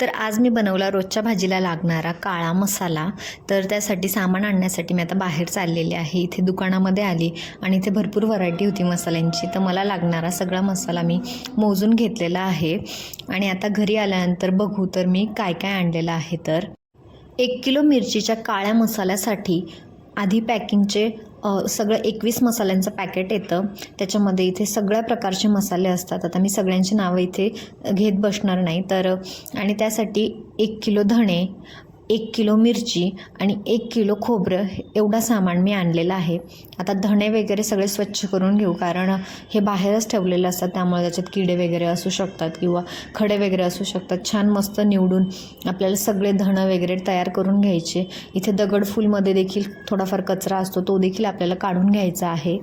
तर आज मी बनवला रोजच्या भाजीला लागणारा काळा मसाला. तर त्यासाठी सामान आणण्यासाठी मी आता बाहेर चाललेले आहे. इथे दुकानामध्ये आली आणि इथे भरपूर व्हरायटी होती मसाल्यांची. तर मला लागणारा सगळा मसाला मी मोजून घेतलेला आहे. आणि आता घरी आल्यानंतर बघू तर मी काय काय आणलेलं आहे तर. एक किलो मिरचीच्या काळ्या मसाल्यासाठी आधी पॅकिंगचे सगळं एकवीस मसाल्यांचं पॅकेट येतं. त्याच्यामध्ये इथे सगळ्या प्रकारचे मसाले असतात. आता मी सगळ्यांची नावं इथे घेत बसणार नाही. तर आणि त्यासाठी एक किलो धणे एक किलो मिरची आणि एक किलो खोबरं एवढा सामान मी आणलेलं आहे. आता धणे वगैरे सगळे स्वच्छ करून घेऊ कारण हे बाहेरच ठेवलेलं असतात त्यामुळे त्याच्यात किडे वगैरे असू शकतात किंवा खडे वगैरे असू शकतात. छान मस्त निवडून आपल्याला सगळे धणं वगैरे तयार करून घ्यायचे. इथे दगडफूलमध्ये देखील थोडाफार कचरा असतो तो देखील आपल्याला काढून घ्यायचा आहे.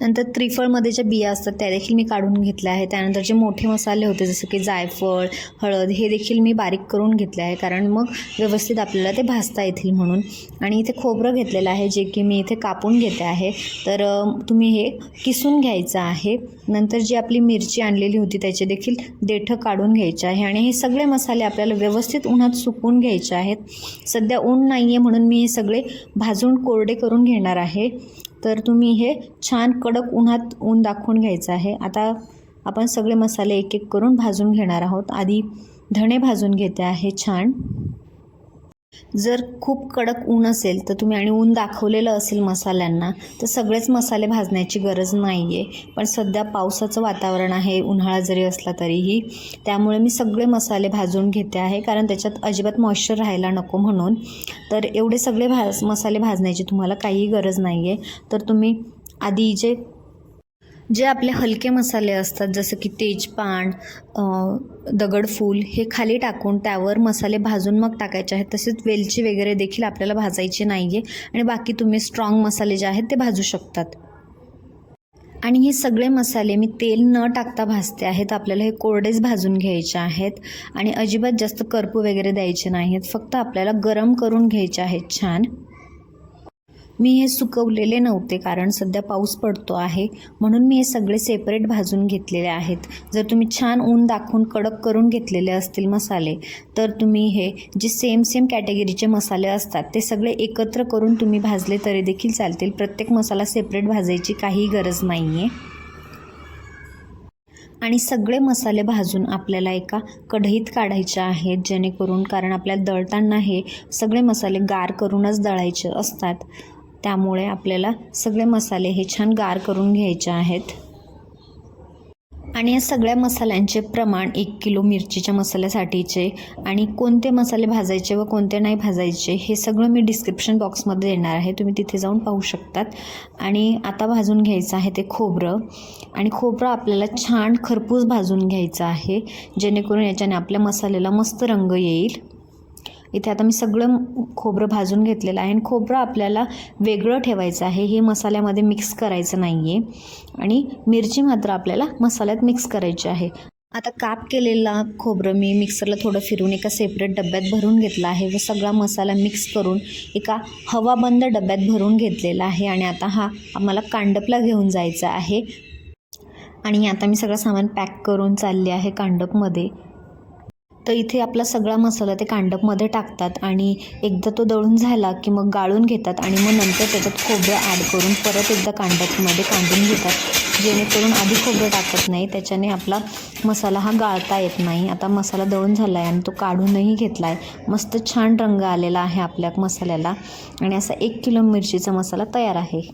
नंतर त्रिफळमध्ये ज्या बिया असतात त्या देखील मी काढून घेतल्या आहे त्यानंतर जे मोठे मसाले होते जसं की जायफळ हळद हे देखील मी बारीक करून घेतले आहे. कारण मग व्यवस्थित आपल्याला ते भाजता येतील म्हणून. आणि इथे खोबरं घेतलेलं आहे जे की मी इथे कापून घेते आहे. तर तुम्ही हे किसून घ्यायचं आहे. नंतर जी आपली मिरची आणलेली होती त्याचे देखील देठं काढून घ्यायचे आहे. आणि हे सगळे मसाले आपल्याला व्यवस्थित उन्हात सुकवून घ्यायचे आहेत. सध्या ऊन नाही आहे म्हणून मी हे सगळे भाजून कोरडे करून घेणार आहे. तर तुम्ही हे छान कडक उन्हात ऊन दाखवून घ्यायचं आहे. आता आपण सगळे मसाले एक एक करून भाजून घेणार आहोत. आधी धणे भाजून घेते आहे छान. जर खूप कडक ऊन असेल तर तुम्ही आणि ऊन दाखवलेलं असेल मसाल्यांना तर सगळेच मसाले भाजण्याची गरज नाही आहे पण सध्या पावसाचं वातावरण आहे उन्हाळा जरी असला तरीही. त्यामुळे मी सगळे मसाले भाजून घेते आहे कारण त्याच्यात अजिबात मॉइश्चर राहायला नको म्हणून. तर एवढे सगळे भाज मसाले भाजण्याची तुम्हाला काहीही गरज नाही आहे तर तुम्ही आधी जे जे आपले हलके मसाले असतात जसं की तेजपान दगडफूल हे खाली टाकून त्यावर मसाले भाजून मग टाकायचे आहेत. तसेच वेलची वगैरे देखील आपल्याला भाजायची नाही आहे आणि बाकी तुम्ही स्ट्रॉंग मसाले जे आहेत ते भाजू शकतात. आणि हे सगळे मसाले मी तेल न टाकता भाजते आहेत. आपल्याला हे कोरडेच भाजून घ्यायचे आहेत आणि अजिबात जास्त करपू वगैरे द्यायचे नाहीत फक्त आपल्याला गरम करून घ्यायचे आहेत छान. मी हे सुकवलेले नव्हते कारण सध्या पाऊस पडतो आहे. म्हणून मी हे सगळे सेपरेट भाजून घेतलेले आहेत. जर तुम्ही छान ऊन दाखवून कडक करून घेतलेले असतील मसाले तर तुम्ही हे जे सेम सेम कॅटेगरीचे मसाले असतात ते सगळे एकत्र करून तुम्ही भाजले तरी देखील चालतील. प्रत्येक मसाला सेपरेट भाजायची काही गरज नाही आहे आणि सगळे मसाले भाजून आपल्याला एका कढईत काढायचे आहेत जेणेकरून कारण आपल्याला दळताना हे सगळे मसाले गार करूनच दळायचे असतात. त्यामुळे आपल्याला सगळे मसाले हे छान गार करून घ्यायचे आहेत. आणि या सगळ्या मसाल्यांचे प्रमाण एक किलो मिरचीच्या मसाल्यासाठीचे आणि कोणते मसाले भाजायचे व कोणते नाही भाजायचे हे सगळं मी डिस्क्रिप्शन बॉक्समध्ये देणार आहे. तुम्ही तिथे जाऊन पाहू शकतात. आणि आता भाजून घ्यायचं आहे ते खोबरं. आणि खोबरं आपल्याला छान खरपूस भाजून घ्यायचं आहे. जेणेकरून याच्याने आपल्या मसाल्याला मस्त रंग येईल. इथे आता मी सगळं खोबरं भाजून घेतलेलं आहे. आणि खोबरं आपल्याला वेगळं ठेवायचं आहे. हे मसाल्यामध्ये मिक्स करायचं नाही आहे आणि मिरची मात्र आपल्याला मसाल्यात मिक्स करायची आहे. आता काप केलेला खोबरं मी मिक्सरला थोडं फिरून एका सेपरेट डब्यात भरून घेतला आहे व सगळा मसाला मिक्स करून एका हवाबंद डब्यात भरून घेतलेला आहे. आणि आता हा आम्हाला कांडपला घेऊन जायचा आहे. आणि आता मी सगळं सामान पॅक करून चालले आहे कांडपमध्ये. तर इथे आपला सगळा मसाला ते कांडपमध्ये टाकतात आणि एकदा तो दळून झाला की मग गाळून घेतात आणि मग नंतर त्याच्यात खोबरं ॲड करून परत एकदा कांडपमध्ये कांडून घेतात. जेणेकरून आधी खोबरं टाकत नाही त्याच्याने आपला मसाला हा गाळता येत नाही. आता मसाला दळून झाला आहे आणि तो काढूनही घेतला आहे मस्त छान रंग आलेला आहे आपल्या मसाल्याला आणि असा एक किलो मिरचीचा मसाला तयार आहे.